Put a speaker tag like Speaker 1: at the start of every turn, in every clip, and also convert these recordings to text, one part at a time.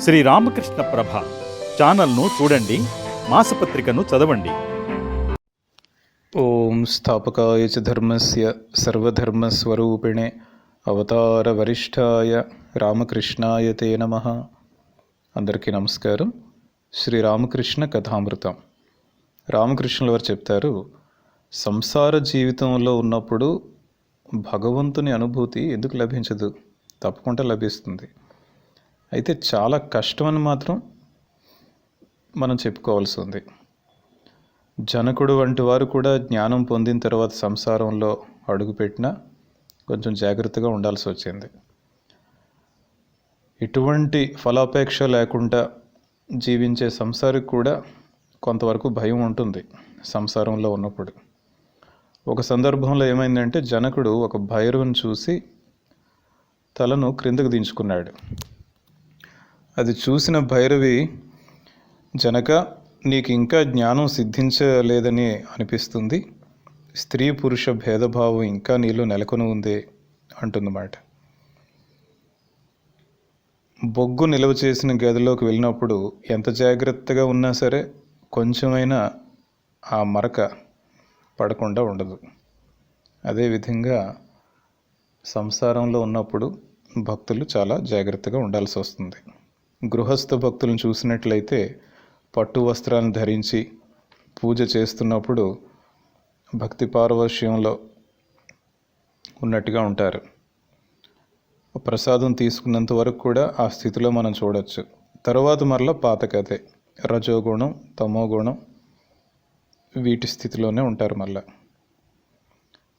Speaker 1: శ్రీ రామకృష్ణ ప్రభ ఛానల్ను చూడండి మాసపత్రికను చదవండి.
Speaker 2: ఓం స్థాపకాయ చ ధర్మస్య సర్వధర్మస్వరూపిణే అవతారవరిష్ఠాయ రామకృష్ణాయ తే నమ. అందరికీ నమస్కారం. శ్రీ రామకృష్ణ కథామృతం. రామకృష్ణుల వారు చెప్తారు సంసార జీవితంలో ఉన్నప్పుడు భగవంతుని అనుభూతి ఎందుకు లభించదు? తప్పకుండా లభిస్తుంది. అయితే చాలా కష్టమని మాత్రం మనం చెప్పుకోవాల్సి ఉంది. జనకుడు వంటి వారు కూడా జ్ఞానం పొందిన తర్వాత సంసారంలో అడుగుపెట్టినా కొంచెం జాగ్రత్తగా ఉండాల్సి వచ్చింది. ఎటువంటి ఫలాపేక్ష లేకుండా జీవించే సంసారికి కూడా కొంతవరకు భయం ఉంటుంది సంసారంలో ఉన్నప్పుడు. ఒక సందర్భంలో ఏమైందంటే జనకుడు ఒక భైరవుని చూసి తలను క్రిందకు దించుకున్నాడు. అది చూసిన భైరవి జనక నీకు ఇంకా జ్ఞానం సిద్ధించలేదని అనిపిస్తుంది. స్త్రీ పురుష భేదభావం ఇంకా నీలో నెలకొని ఉంది అంటుందన్నమాట. బొగ్గు నిల్వ చేసిన గదిలోకి వెళ్ళినప్పుడు ఎంత జాగ్రత్తగా ఉన్నా సరే కొంచెమైనా ఆ మరక పడకుండా ఉండదు. అదేవిధంగా సంసారంలో ఉన్నప్పుడు భక్తులు చాలా జాగ్రత్తగా ఉండాల్సి వస్తుంది. గృహస్థ భక్తులను చూసినట్లయితే పట్టు వస్త్రాలను ధరించి పూజ చేస్తున్నప్పుడు భక్తి పారవశ్యంలో ఉన్నట్టుగా ఉంటారు. ప్రసాదం తీసుకున్నంత వరకు కూడా ఆ స్థితిలో మనం చూడవచ్చు తర్వాత మరలా పాత కథే రజోగుణం తమోగుణం వీటి స్థితిలోనే ఉంటారు మళ్ళా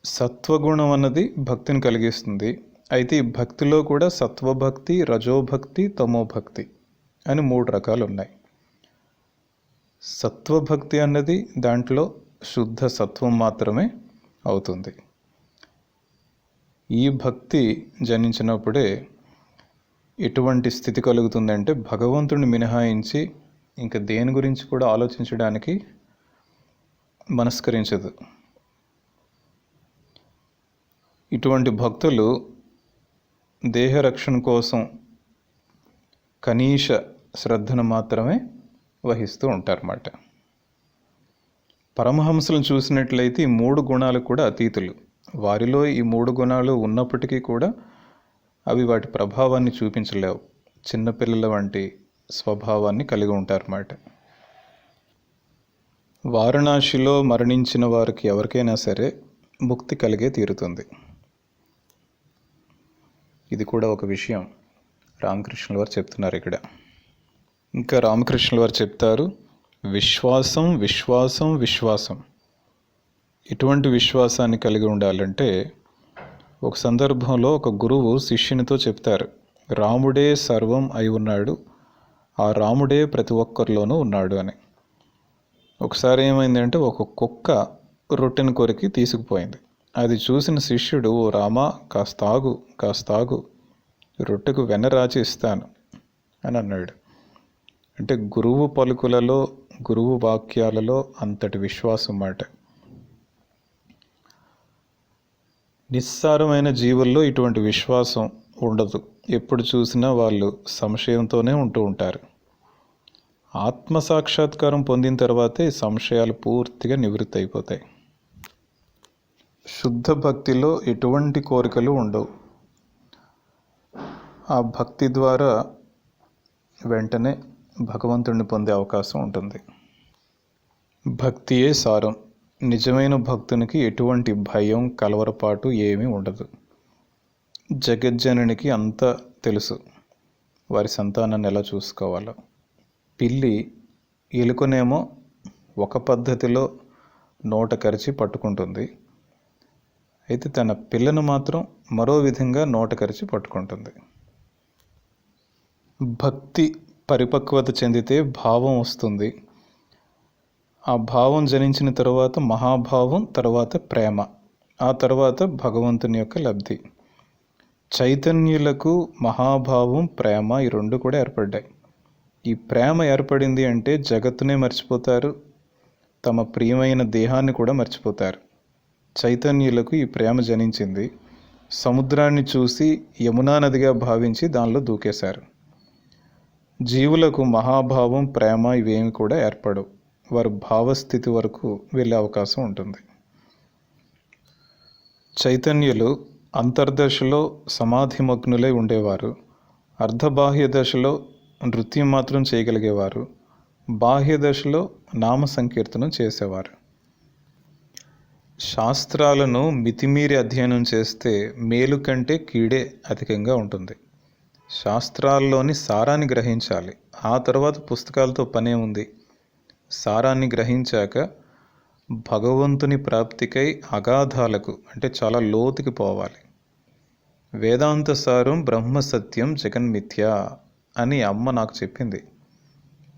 Speaker 2: సత్వగుణం అన్నది భక్తిని కలిగిస్తుంది. అయితే ఈ భక్తిలో కూడా సత్వభక్తి రజోభక్తి తమోభక్తి అని మూడు రకాలు ఉన్నాయి సత్వభక్తి అన్నది దాంట్లో శుద్ధ సత్వం మాత్రమే అవుతుంది. ఈ భక్తి జనించినప్పుడే ఎటువంటి స్థితి కలుగుతుందంటే భగవంతుడిని మినహాయించి ఇంకా దేని గురించి కూడా ఆలోచించడానికి మనస్కరించదు. ఇటువంటి భక్తులు దేహరక్షణ కోసం కనీస శ్రద్ధను మాత్రమే వహిస్తూ ఉంటారన్నమాట. పరమహంసలను చూసినట్లయితే ఈ మూడు గుణాలు కూడా అతీతులు. వారిలో ఈ మూడు గుణాలు ఉన్నప్పటికీ కూడా అవి వాటి ప్రభావాన్ని చూపించలేవు. చిన్నపిల్లల వంటి స్వభావాన్ని కలిగి ఉంటారన్నమాట. వారణాసిలో మరణించిన వారికి ఎవరికైనా సరే ముక్తి కలిగే తీరుతుంది. ఇది కూడా ఒక విషయం రామకృష్ణుల వారు చెప్తున్నారు ఇక్కడ. ఇంకా రామకృష్ణుల వారు చెప్తారు విశ్వాసం విశ్వాసం విశ్వాసం. ఎటువంటి విశ్వాసాన్ని కలిగి ఉండాలంటే ఒక సందర్భంలో ఒక గురువు శిష్యునితో చెప్తారు రాముడే సర్వం అయి ఉన్నాడు ఆ రాముడే ప్రతి ఒక్కరిలోనూ ఉన్నాడు అని. ఒకసారి ఏమైందంటే ఒక కుక్క రొట్టెను కొరికి తీసుకుపోయింది. అది చూసిన శిష్యుడు ఓ రామా కాస్త ఆగు కాస్త ఆగు రొట్టెకు వెన్న రాచి ఇస్తాను అని అన్నాడు. అంటే గురువు పలుకులలో గురువు వాక్యాలలో అంతటి విశ్వాసం మాట. నిస్సారమైన జీవుల్లో ఇటువంటి విశ్వాసం ఉండదు. ఎప్పుడు చూసినా వాళ్ళు సంశయంతోనే ఉంటూ ఉంటారు. ఆత్మ సాక్షాత్కారం పొందిన తర్వాతే సంశయాలు పూర్తిగా నివృత్తి అయిపోతాయి శుద్ధ భక్తిలో ఎటువంటి కోరికలు ఉండవు. ఆ భక్తి ద్వారా వెంటనే భగవంతుడిని పొందే అవకాశం ఉంటుంది. భక్తియే సారం. నిజమైన భక్తునికి ఎటువంటి భయం కలవరపాటు ఏమీ ఉండదు. జగజ్జనునికి అంత తెలుసు. వారి సంతానాన్ని ఎలా చూసుకోవాలో. పిల్లి ఎలుకనేమో ఒక పద్ధతిలో నోట కరిచి పట్టుకుంటుంది. అయితే తన పిల్లను మాత్రం మరో విధంగా నోట కరిచి పట్టుకుంటుంది. భక్తి పరిపక్వత చెందితే భావం వస్తుంది. ఆ భావం జనించిన తర్వాత మహాభావం తర్వాత ప్రేమ ఆ తర్వాత భగవంతుని యొక్క లబ్ధి. చైతన్యులకు మహాభావం ప్రేమ ఈ రెండు కూడా ఏర్పడ్డాయి. ఈ ప్రేమ ఏర్పడింది అంటే జగత్తునే మర్చిపోతారు తమ ప్రియమైన దేహాన్ని కూడా మర్చిపోతారు. చైతన్యులకు ఈ ప్రేమ జనించింది. సముద్రాన్ని చూసి యమునా నదిగా భావించి దానిలో దూకేశారు. జీవులకు మహాభావం ప్రేమ ఇవేమి కూడా ఏర్పడవు. వారు భావస్థితి వరకు వెళ్ళే అవకాశం ఉంటుంది. చైతన్యులు అంతర్దశలో సమాధిమగ్నులై ఉండేవారు. అర్ధబాహ్య దశలో నృత్యం మాత్రం చేయగలిగేవారు. బాహ్య దశలో నామ సంకీర్తనం చేసేవారు. శాస్త్రాలను మితిమీరి అధ్యయనం చేస్తే మేలు కంటే కీడే అధికంగా ఉంటుంది. శాస్త్రాల్లోని సారాన్ని గ్రహించాలి. ఆ తర్వాత పుస్తకాలతో పనే ఉంది. సారాన్ని గ్రహించాక భగవంతుని ప్రాప్తికై అగాధాలకు అంటే చాలా లోతుకి పోవాలి. వేదాంత సారం బ్రహ్మ సత్యం జగన్మిథ్య అని అమ్మ నాకు చెప్పింది.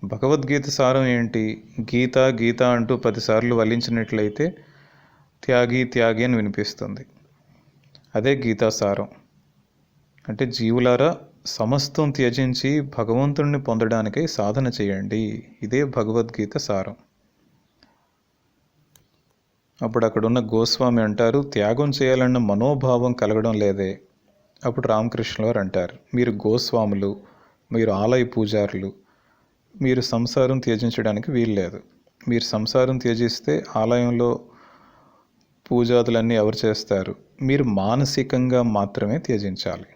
Speaker 2: భగవద్గీత సారం ఏంటి? గీత గీత అంటూ పదిసార్లు వల్లించినట్లయితే త్యాగి త్యాగి అని వినిపిస్తుంది. అదే గీతా సారం. అంటే జీవులారా సమస్తం త్యజించి భగవంతుణ్ణి పొందడానికై సాధన చేయండి. ఇదే భగవద్గీత సారం. అప్పుడు అక్కడున్న గోస్వామి అంటారు త్యాగం చేయాలన్న మనోభావం కలగడం లేదే. అప్పుడు రామకృష్ణ వారు అంటారు మీరు గోస్వాములు మీరు ఆలయ పూజారులు మీరు సంసారం త్యజించడానికి వీల్లేదు మీరు సంసారం త్యజిస్తే ఆలయంలో పూజాదులన్నీ ఎవరు చేస్తారు? మీరు మానసికంగా మాత్రమే త్యజించాలి.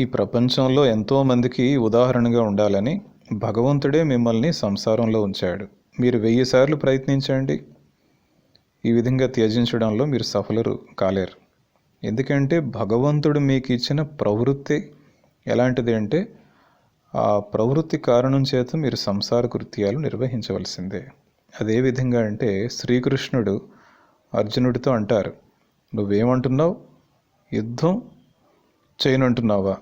Speaker 2: ఈ ప్రపంచంలో ఎంతోమందికి ఉదాహరణగా ఉండాలని భగవంతుడే మిమ్మల్ని సంసారంలో ఉంచాడు. మీరు వెయ్యి సార్లు ప్రయత్నించండి. ఈ విధంగా త్యజించడంలో మీరు సఫలరు కాలేరు. ఎందుకంటే భగవంతుడు మీకు ఇచ్చిన ప్రవృత్తి ఎలాంటిది అంటే ఆ ప్రవృత్తి కారణం చేత మీరు సంసార కృత్యాలు నిర్వహించవలసిందే. అదే విధంగా అంటే శ్రీకృష్ణుడు అర్జునుడితో అంటారు నువ్వేమంటున్నావు? యుద్ధం చేయనంటున్నావా?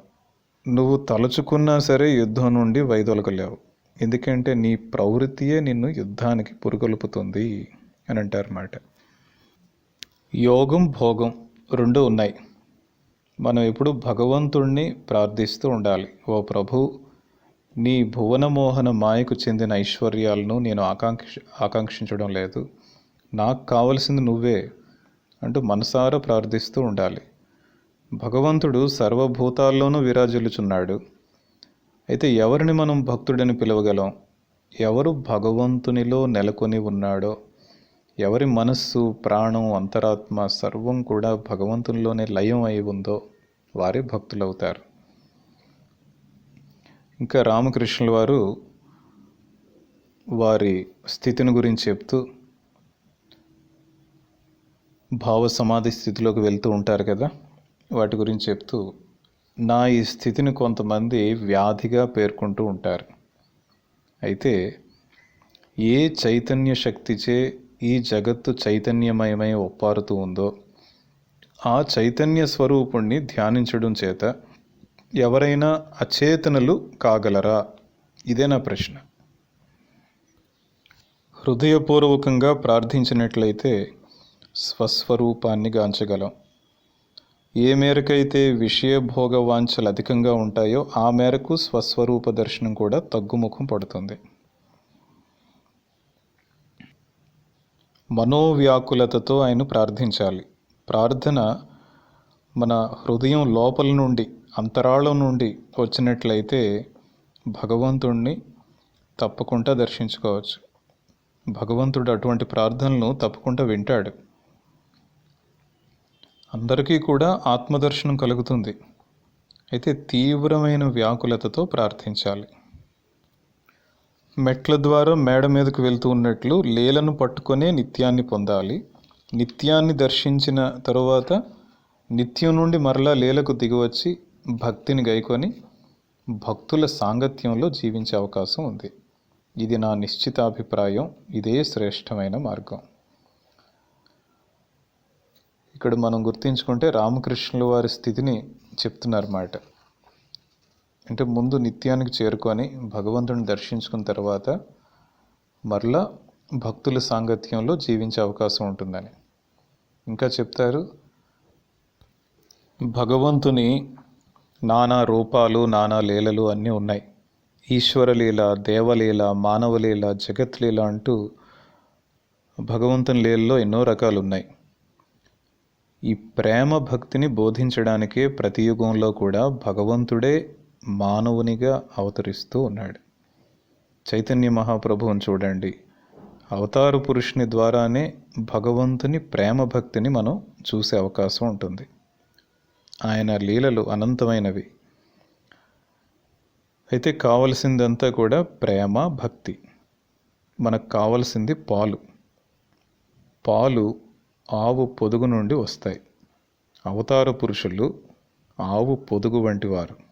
Speaker 2: నువ్వు తలుచుకున్నా సరే యుద్ధం నుండి వైదొలగలేవు. ఎందుకంటే నీ ప్రవృత్తియే నిన్ను యుద్ధానికి పురుగొలుపుతుంది అని అంటారన్నమాట. యోగం భోగం రెండు ఉన్నాయి. మనం ఎప్పుడు భగవంతుణ్ణి ప్రార్థిస్తూ ఉండాలి. ఓ ప్రభు నీ భువనమోహన మాయకు చెందిన ఐశ్వర్యాలను నేను ఆకాంక్ష ఆకాంక్షించడం లేదు. నాకు కావలసింది నువ్వే అంటూ మనసారా ప్రార్థిస్తూ ఉండాలి. భగవంతుడు సర్వభూతాల్లోనూ విరాజిల్లుచున్నాడు. అయితే ఎవరిని మనం భక్తుడని పిలవగలం? ఎవరు భగవంతునిలో నెలకొని ఉన్నాడో? ఎవరి మనస్సు ప్రాణం అంతరాత్మ సర్వం కూడా భగవంతునిలోనే లయం అయి ఉందో వారే భక్తులవుతారు. ఇంకా రామకృష్ణుల వారు వారి స్థితిని గురించి చెప్తూ భావ సమాధి స్థితిలోకి వెళ్తూ ఉంటారు కదా? వాటి గురించి చెప్తూ నా ఈ స్థితిని కొంతమంది వ్యాధిగా పేర్కొంటూ ఉంటారు. అయితే ఏ చైతన్య శక్తిచే ఈ జగత్తు చైతన్యమయమై ఒప్పారుతూ ఉందో ఆ చైతన్య స్వరూపుణ్ణి ధ్యానించడం చేత ఎవరైనా అచేతనులు కాగలరా? ఇదే నా ప్రశ్న. హృదయపూర్వకంగా ప్రార్థించినట్లయితే స్వస్వరూపాన్ని గాంచగలం. ఏ మేరకైతే విషయభోగ వాంఛలు అధికంగా ఉంటాయో ఆ మేరకు స్వస్వరూప దర్శనం కూడా తగ్గుముఖం పడుతుంది. మనోవ్యాకులతతో ఆయన ప్రార్థించాలి. ప్రార్థన మన హృదయం లోపల నుండి అంతరాళం నుండి వచ్చినట్లయితే భగవంతుణ్ణి తప్పకుండా దర్శించుకోవచ్చు. భగవంతుడు అటువంటి ప్రార్థనలను తప్పకుండా వింటాడు. అందరికీ కూడా ఆత్మదర్శనం కలుగుతుంది. అయితే తీవ్రమైన వ్యాకులతతో ప్రార్థించాలి. మెట్ల ద్వారా మేడ మీదకు వెళ్తూ ఉన్నట్లు లీలను పట్టుకొనే నిత్యాన్ని పొందాలి. నిత్యాన్ని దర్శించిన తరువాత నిత్యం నుండి మరలా లీలకు దిగివచ్చి భక్తిని గైకొని భక్తుల సాంగత్యంలో జీవించే అవకాశం ఉంది. ఇది నా నిశ్చితాభిప్రాయం. ఇదే శ్రేష్టమైన మార్గం. ఇక్కడ మనం గుర్తించుకుంటే రామకృష్ణుల వారి స్థితిని చెప్తున్నారన్నమాట. అంటే ముందు నిత్యానికి చేరుకొని భగవంతుని దర్శించుకున్న తర్వాత మరలా భక్తుల సాంగత్యంలో జీవించే అవకాశం ఉంటుందని. ఇంకా చెప్తారు భగవంతుని నానా రూపాలు నానా లీలలు అన్నీ ఉన్నాయి. ఈశ్వరలీల దేవలీల మానవలీల జగత్లీల అంటూ భగవంతుని లీలలో ఎన్నో రకాలు ఉన్నాయి. ఈ ప్రేమ భక్తిని బోధించడానికే ప్రతి యుగంలో కూడా భగవంతుడే మానవునిగా అవతరిస్తూ ఉన్నాడు. చైతన్య మహాప్రభువుని చూడండి. అవతార పురుషుని ద్వారానే భగవంతుని ప్రేమ భక్తిని మనం చూసే అవకాశం ఉంటుంది. ఆయన లీలలు అనంతమైనవి. అయితే కావలసిందంతా కూడా ప్రేమ భక్తి. మనకు కావలసింది పాలు. పాలు ఆవు పొదుగు నుండి వస్తాయి. అవతార పురుషులు ఆవు పొదుగు వంటి వారు.